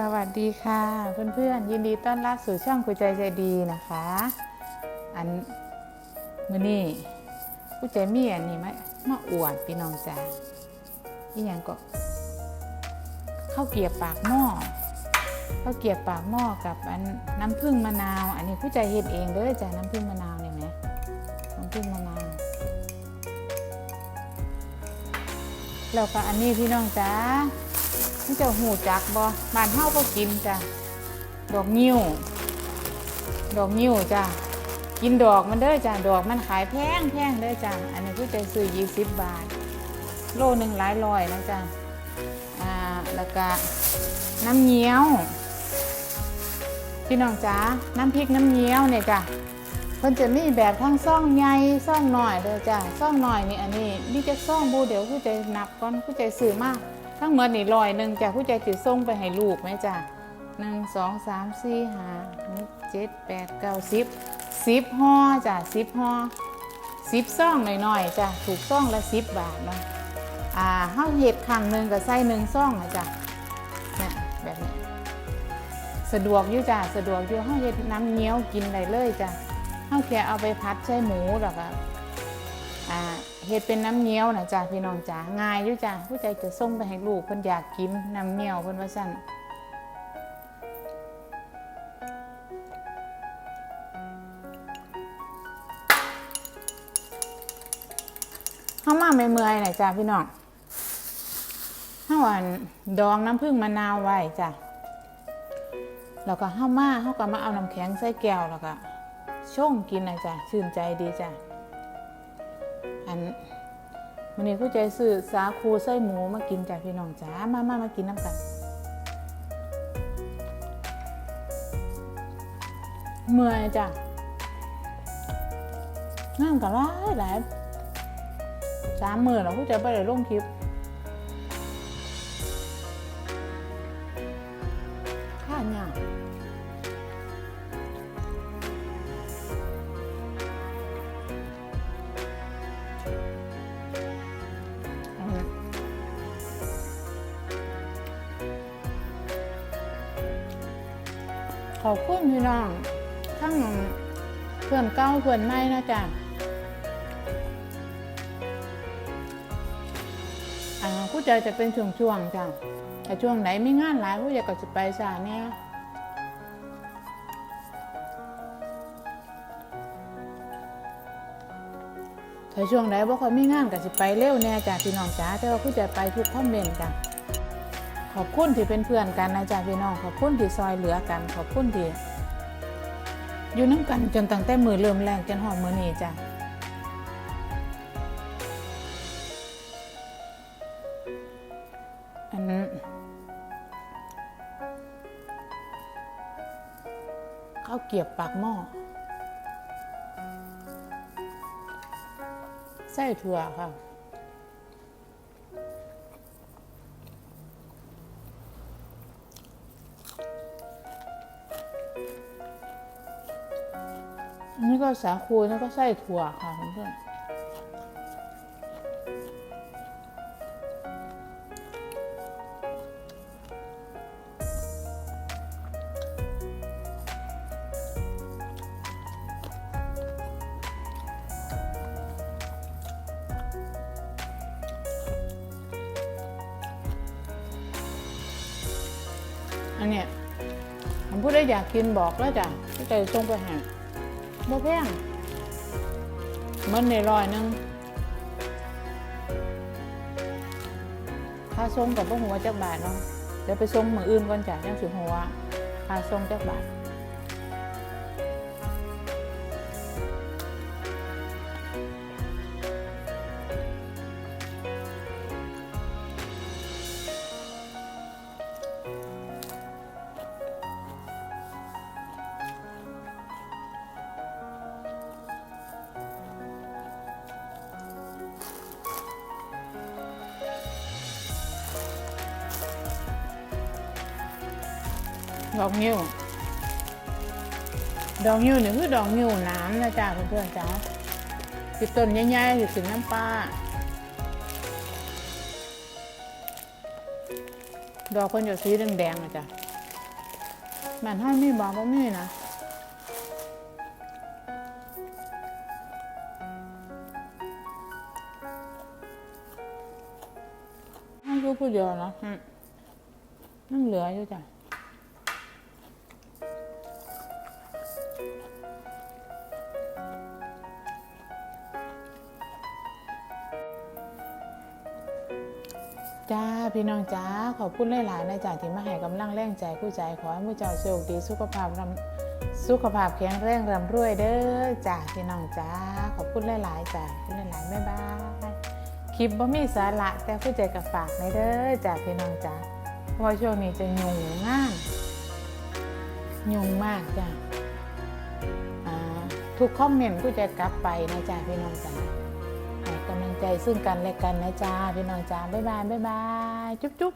สวัสดีค่ะ เพื่อนๆ ยินดีต้อนรับสู่ช่องคุยใจใจดีนะคะ อันมือนี่ผู้ใจมีอันนี้ไหมมาอวดพี่น้องจ้าอีหยังก็ข้าวเกียบปากหม้อข้าวเกียบปากหม้อกับอันน้ำผึ้งมะนาว อันนี้ผู้ใจเฮ็ดเองเด้อจ้าน้ำผึ้งมะนาวเนี่ยไหมน้ำผึ้งมะนาวแล้วก็อันนี้พี่น้องจ้า นี่จะหูจักบ่บ้านเฮาบ่กินจ้ะดอกนิ้ว ดอกนิ้วจ้ะกินดอกมันเด้อจ้ะดอกมันขายแพงแพงเด้อจ้ะอันนี้ผู้ใจซื้อ20บาท โลหนึ่งหลายร้อยนะจ้ะอ่าแล้วก็น้ำเงี้ยวพี่น้องจ้าน้ำพริกน้ำเงี้ยวเนี่ยจ้ะเพิ่นจะมีแบบทั้งซ่องใหญ่ซ่องหน่อยเด้อจ้ะซ่องหน่อยนี่อันนี้นี่จะซ่องบูเดี๋ยวผู้ใจนับก่อนผู้ใจซื้อมาก ทั้งหมดนี่ลอยหนึ่งจ้ะผู้ใจติส่งไปให้ลูกไหมจ้ะหนึ่งสองสามสี่ห้าหกเจ็ดแปดเก้าสิบสิบห่อจ้ะสิบห่อสิบซ่องหน่อยๆจ้ะถูกซ่องละสิบบาทเนาะอ่าเฮาเห็ดคั่งหนึ่งกับไส้หนึ่งซ่องนะจ้ะเนี่ยแบบนี้สะดวกอยู่จ้ะสะดวกอยู่เฮาเฮ็ดน้ำเงี้ยวกินได้เลยจ้ะเฮาแค่เอาไปพัดใส่หมูแล้วก็อ่า เฮ็ดเป็นน้ำเงี้ยวนะจ้ะพี่น้องจ๋าง่ายอยู่จ้ะผู้ใจจะส่งไปให้ลูกเพิ่นอยากกินน้ำเงี้ยวเพิ่นว่าซั่นเฮามาไม่เมื่อยๆน่ะจ้ะพี่น้องเฮาอันดองน้ำผึ้งมะนาวไว้จ้ะแล้วก็ห้ามาเขาก็มาเอาน้ำแข็งใส่แก้วแล้วก็ช่งกินนะจ๊ะชื่นใจดีจ้ะ นวันนี้ผู้ใจซื้อสาคูไส้หมูมากินจ้ะพี่น้องจ้ามามามากินน้ำกันเมื่อยจ้ะนั่งกันหลายหลายสามหมื่นเราผู้ใจไปเลยลงคลิป อบคุณพี่น้องทั้งเพื่อนเก้าเพื่อนไม่นะจ๊ะผู้ใจจะเป็นช่วงๆจ้ะแต่ช่วงไหนไม่งานหลายผู้ใจก็จะไปสาเนี่ยถ้าช่วงไหนบ่ค่อยมีงานก็จะไปเร็วแน่จ้ะพี่น้องจ้าแต่ว่าผู้ใจไปทุกคอมเมนต์จ้ะ ขอบคุณที่เป็นเพื่อนกันนะจ๊ะพี่น้อง ขอบคุณที่ซอยเหลือกัน ขอบคุณที่อยู่น้ำกันจนตั้งแต่มือเริ่มแรงจนหอดมือนี้จ้ะอันข้าวเกียบปากหม้อไส้ถั่วค่ะ นนี้ก็สาคูแล้วก็ไส้ถั่วค่ะเพื่อนๆอันเนี้ยผมพูดได้อยากกินบอกแล้วจ้ะก็จะส่งไปให้ บ่แพงมันในร้อยหนึงค่าส่งกับบ่หัวจักบาทเนาะเดี๋ยวไปส่งมืออื่นก่อนจ้ะยังสิหัวค่าส่งจักบาท ดอกนิ้วดอกนิ้วนี่คือดอกนิ้วน้ำนะจ๊ะเพื่อนๆจ้าติดต้นใหญ่ๆถึงน้ำปลาดอกคนอยู่สีแดงๆนะจ๊ะบ้านเฮามีบ่บ่มีนะให้อยู่ผู้เดียวเนาะอืมนั่งเหลืออยู่จ้ะ จ้า พี่น้องจ้า ขอบคุณหลายๆนะจ้าที่มาให้กำลังแรงใจผู้ใจขอให้ผู้เจ้าโชคดีสุขภาพรำสุขภาพแข็งแรงร่ำรวยเด้อจ้าพี่น้องจ้า ขอบคุณหลายๆจ้าขอบคุณหลายๆบ๊ายบายคลิปบ่มีสาระแต่ผู้ใจกับฝากในเด้อจ้าพี่น้องจ้าเพราะช่วงนี้จะยุ่งงานยุ่งมากจ้า ทุกคอมเมนต์กูจะกลับไปนะจ๊ะพี่น้องจ้าให้กำลังใจซึ่งกันและกันนะจ๊ะพี่น้องจ้าบ๊ายบายบ๊ายบายจุ๊บจุ๊บ